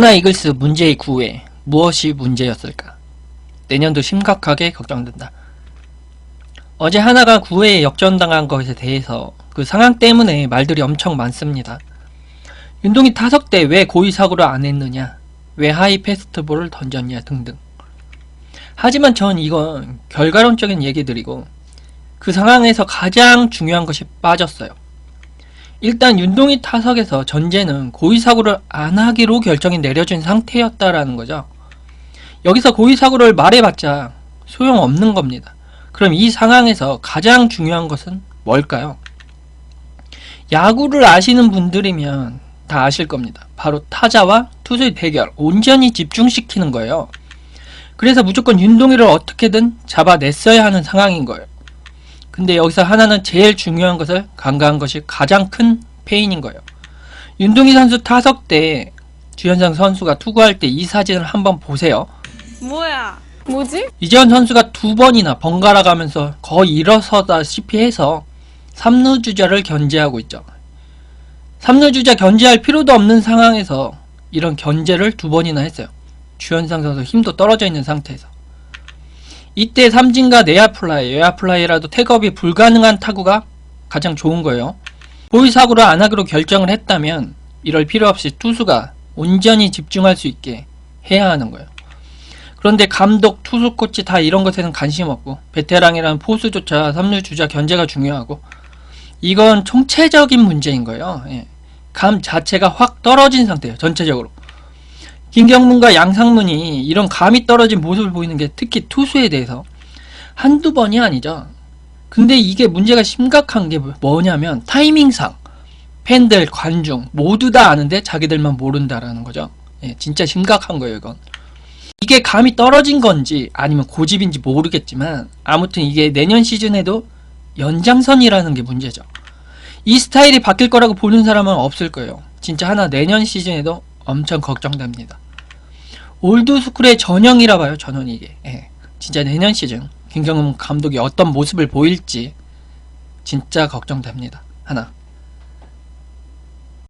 하나 이글스 문제의 구회 무엇이 문제였을까? 내년도 심각하게 걱정된다. 어제 하나가 구회에 역전당한 것에 대해서 그 상황 때문에 말들이 엄청 많습니다. 윤동이 타석 때 왜 고의 사고를 안 했느냐, 왜 하이 패스트볼을 던졌냐 등등. 하지만 전 이건 결과론적인 얘기들이고 그 상황에서 가장 중요한 것이 빠졌어요. 일단 윤동이 타석에서 전제는 고의 사고를 안 하기로 결정이 내려진 상태였다라는 거죠. 여기서 고의 사고를 말해봤자 소용없는 겁니다. 그럼 이 상황에서 가장 중요한 것은 뭘까요? 야구를 아시는 분들이면 다 아실 겁니다. 바로 타자와 투수의 대결, 온전히 집중시키는 거예요. 그래서 무조건 윤동이를 어떻게든 잡아냈어야 하는 상황인 거예요. 근데 여기서 하나는 제일 중요한 것을 간과한 것이 가장 큰 페인인 거예요. 윤동희 선수 타석 때 주현상 선수가 투구할 때 이 사진을 한번 보세요. 뭐야? 뭐지? 이재원 선수가 두 번이나 번갈아 가면서 거의 일어서다시피 해서 3루 주자를 견제하고 있죠. 3루 주자 견제할 필요도 없는 상황에서 이런 견제를 두 번이나 했어요. 주현상 선수 힘도 떨어져 있는 상태에서. 이때 삼진과 내야 플라이, 외야 플라이라도 태업이 불가능한 타구가 가장 좋은 거예요. 고의 사고를 안 하기로 결정을 했다면 이럴 필요 없이 투수가 온전히 집중할 수 있게 해야 하는 거예요. 그런데 감독, 투수 코치 다 이런 것에는 관심 없고 베테랑이라는 포수조차 3루 주자 견제가 중요하고 이건 총체적인 문제인 거예요. 예. 감 자체가 확 떨어진 상태예요. 전체적으로. 김경문과 양상문이 이런 감이 떨어진 모습을 보이는 게 특히 투수에 대해서 한두 번이 아니죠. 근데 이게 문제가 심각한 게 뭐냐면 타이밍상 팬들, 관중 모두 다 아는데 자기들만 모른다라는 거죠. 예, 진짜 심각한 거예요, 이건. 이게 감이 떨어진 건지 아니면 고집인지 모르겠지만 아무튼 이게 내년 시즌에도 연장선이라는 게 문제죠. 이 스타일이 바뀔 거라고 보는 사람은 없을 거예요. 진짜 하나 내년 시즌에도 엄청 걱정됩니다. 올드스쿨의 전형이라 봐요, 저는 이게. 예. 진짜 내년 시즌 김경문 감독이 어떤 모습을 보일지 진짜 걱정됩니다. 하나.